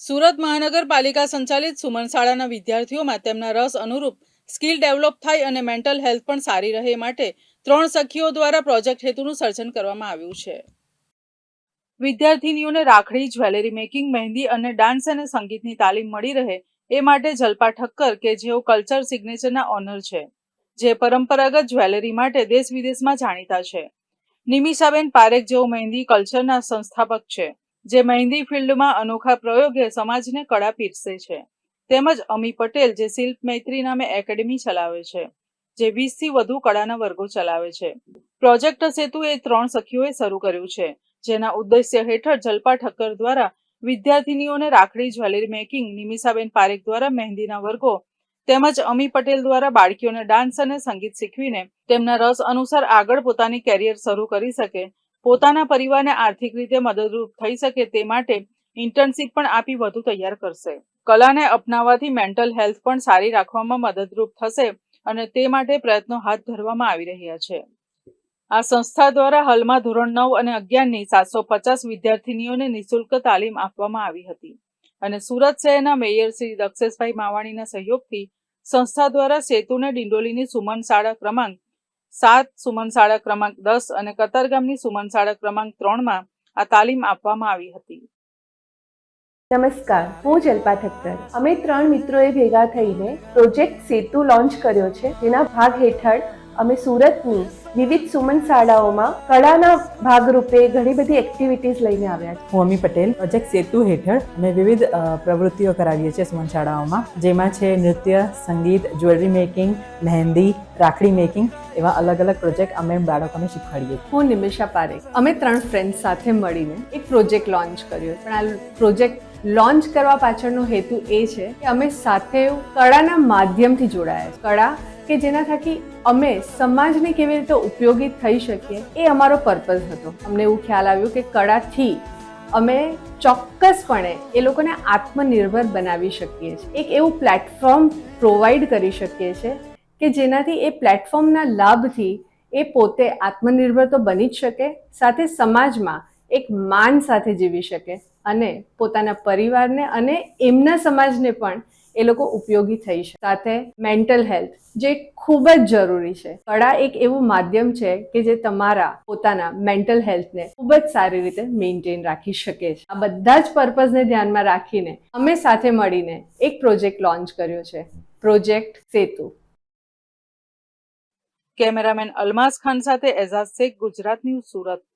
સુરત મહાનગરપાલિકા સંચાલિત સુમન શાળાના વિદ્યાર્થીઓમાં તેમના રસ અનુરૂપ સ્કિલ ડેવલપ થાય અને મેન્ટલ હેલ્થ પણ સારી રહે માટે ત્રણ સખીઓ દ્વારા પ્રોજેક્ટ હેતુનું સર્જન કરવામાં આવ્યું છે. વિદ્યાર્થીનીઓને રાખડી, જ્વેલરી મેકિંગ, મહેંદી અને ડાન્સ અને સંગીતની તાલીમ મળી રહે એ માટે જલપા ઠક્કર કે જેઓ કલ્ચર સિગ્નેચરના ઓનર છે, જે પરંપરાગત જ્વેલરી માટે દેશ વિદેશમાં જાણીતા છે. નિમિષાબેન પારેખ જેઓ મહેંદી, કલ્ચરના સંસ્થાપક છે. જે મહેંદી ફિલ્ડમાં અનોખા પ્રયોગે સમાજને કળા પીરસે છે. તેમજ અમી પટેલ, જે શિલ્પ મૈત્રી નામે એકેડમી ચલાવે છે, જે વીસથી વધુ કળાના વર્ગો ચલાવે છે. પ્રોજેક્ટ સેતુ એ ત્રણ સખીઓએ શરૂ કર્યું છે, જેના ઉદ્દેશ્ય હેઠળ જલપા ઠક્કર દ્વારા વિદ્યાર્થીનીઓને રાખડી જ્વેલરી મેકિંગ, નિમિષાબેન પારેખ દ્વારા મહેંદીના વર્ગો, તેમજ અમી પટેલ દ્વારા બાળકીઓને ડાન્સ અને સંગીત શીખવીને તેમના રસ અનુસાર આગળ પોતાની કેરિયર શરૂ કરી શકે પોતાના પરિવારને આર્થિક રીતે મદદરૂપ થઈ શકે તે માટે ઇન્ટર્નશીપ પણ આપી વધુ તૈયાર કરશે. કલાને અપનાવવાથી મેન્ટલ હેલ્થ પણ સારી રાખવામાં મદદરૂપ થશે અને તે માટે પ્રયત્નો હાથ ધરવામાં આવી રહ્યા છે. આ સંસ્થા દ્વારા હાલમાં ધોરણ નવ અને અગિયારની સાતસો પચાસ વિદ્યાર્થીનીઓને નિઃશુલ્ક તાલીમ આપવામાં આવી હતી અને સુરત શહેરના મેયર શ્રી દક્ષેશભાઈ માવાણીના સહયોગથી સંસ્થા દ્વારા સેતુને ડિંડોલીની સુમન શાળા ક્રમાંક સાત સુમન શાળા ક્રમાંક દસ અને કતારગામની સુમન શાળા ક્રમાંક ત્રણમાં આ તાલીમ આપવામાં આવી હતી. નમસ્કાર હું જલ્પા ઠક્કર. અમે ત્રણ મિત્રોએ ભેગા થઈને પ્રોજેક્ટ સેતુ લોન્ચ કર્યો છે. જેના ભાગ હેઠળ અમે સુરતની વિવિધ સુમન શાળાઓમાં કળાના ભાગરૂપે ઘણી બધી એક્ટિવિટીઝ લઈને આવ્યા છે હું અમી પટેલ. પ્રોજેક્ટ સેતુ હેઠળ અમે વિવિધ પ્રવૃત્તિઓ કરાવીએ છીએ સુમન શાળાઓમાં. જેમાં છે નૃત્ય સંગીત જ્વેલરી મેકિંગ મહેંદી રાખડી મેકિંગ એવા અલગ અલગ પ્રોજેક્ટ અમે બાળકોને શીખવાડીએ હું નિમિષા પારેખ. અમે ત્રણ ફ્રેન્ડ સાથે મળીને એક પ્રોજેક્ટ લોન્ચ કર્યો પણ આ પ્રોજેક્ટ લોન્ચ કરવા પાછળનો હેતુ એ છે કે અમે સાથે કળાના માધ્યમથી જોડાયા કળા કે જેના થકી અમે સમાજને કેવી રીતે ઉપયોગી થઈ શકીએ એ અમારો પર્પઝ હતો. અમને એવું ખ્યાલ આવ્યું કે કળાથી અમે ચોક્કસપણે એ લોકોને આત્મનિર્ભર બનાવી શકીએ છીએ. એક એવું પ્લેટફોર્મ પ્રોવાઈડ કરી શકીએ છીએ કે જેનાથી એ પ્લેટફોર્મના લાભથી એ પોતે આત્મનિર્ભર તો બની જ શકે, સાથે સમાજમાં એક માન સાથે જીવી શકે અને પોતાના પરિવારને અને એમના સમાજને પણ એ લોકો ઉપયોગી થઈ શકે. સાથે મેન્ટલ હેલ્થ જે ખૂબ જ જરૂરી છે. કળા એક એવું માધ્યમ છે કે જે તમારા પોતાના મેન્ટલ હેલ્થને ખૂબ જ સારી રીતે મેન્ટેન રાખી શકે છે. આ બધા જ પર્પઝને ધ્યાનમાં રાખીને અમે સાથે મળીને એક પ્રોજેક્ટ લોન્ચ કર્યો છે. પ્રોજેક્ટ સેતુ. કેમેરામેન અલમાઝ ખાન સાથે એઝાઝ શેખ ગુજરાત ન્યૂઝ સુરત.